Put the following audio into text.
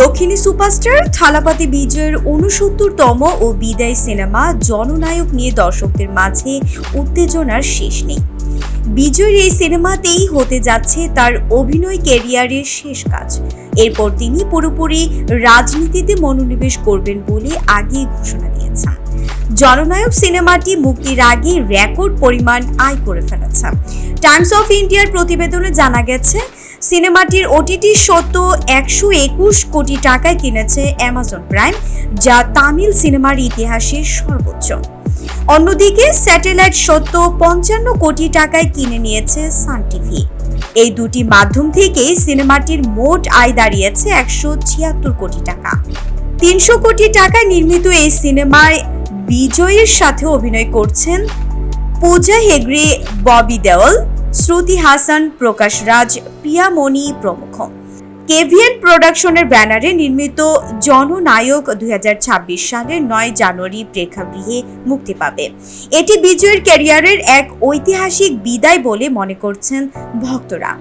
দক্ষিণী সুপারস্টার থালাপাতি বিজয়ের উনসত্তরতম ও বিদায় সিনেমা জননায়ক নিয়ে দর্শকদের মাঝে উত্তেজনার শেষ নেই। বিজয়ের এই সিনেমাতেই হতে যাচ্ছে তার অভিনয় ক্যারিয়ারের শেষ কাজ। এরপর তিনি পুরোপুরি রাজনীতিতে মনোনিবেশ করবেন বলে আগেই ঘোষণা দিয়েছেন। জননায়ক সিনেমাটি মুক্তির আগে রেকর্ড পরিমাণ আয় করে ফেলেছে। টাইমস অফ ইন্ডিয়ার প্রতিবেদনে জানা গেছে সিনেমাটির ওটিটি সত্য একশো একুশ কোটি টাকায় কিনেছে অ্যামাজন প্রাইম, যা তামিল সিনেমার ইতিহাসে সর্বোচ্চ। অন্যদিকে স্যাটেলাইট সত্য পঞ্চান্ন কোটি টাকায় কিনে নিয়েছে সান টিভি। এই দুটি মাধ্যম থেকেই সিনেমাটির মোট আয় দাঁড়িয়েছে একশো ছিয়াত্তর কোটি টাকা। তিনশো কোটি টাকায় নির্মিত এই সিনেমায় বিজয়ের সাথে অভিনয় করছেন পূজা হেগড়ে, ববি দেওল শ্রুতি হাসান, প্রকাশ রাজ পিয়ামণি প্রমুখ। কেভিএন প্রোডাকশনের ব্যানারে নির্মিত জননায়ক দুই সালের নয় জানুয়ারি প্রেক্ষাগৃহে মুক্তি পাবে। এটি বিজয়ের ক্যারিয়ারের এক ঐতিহাসিক বিদায় বলে মনে করছেন ভক্তরা।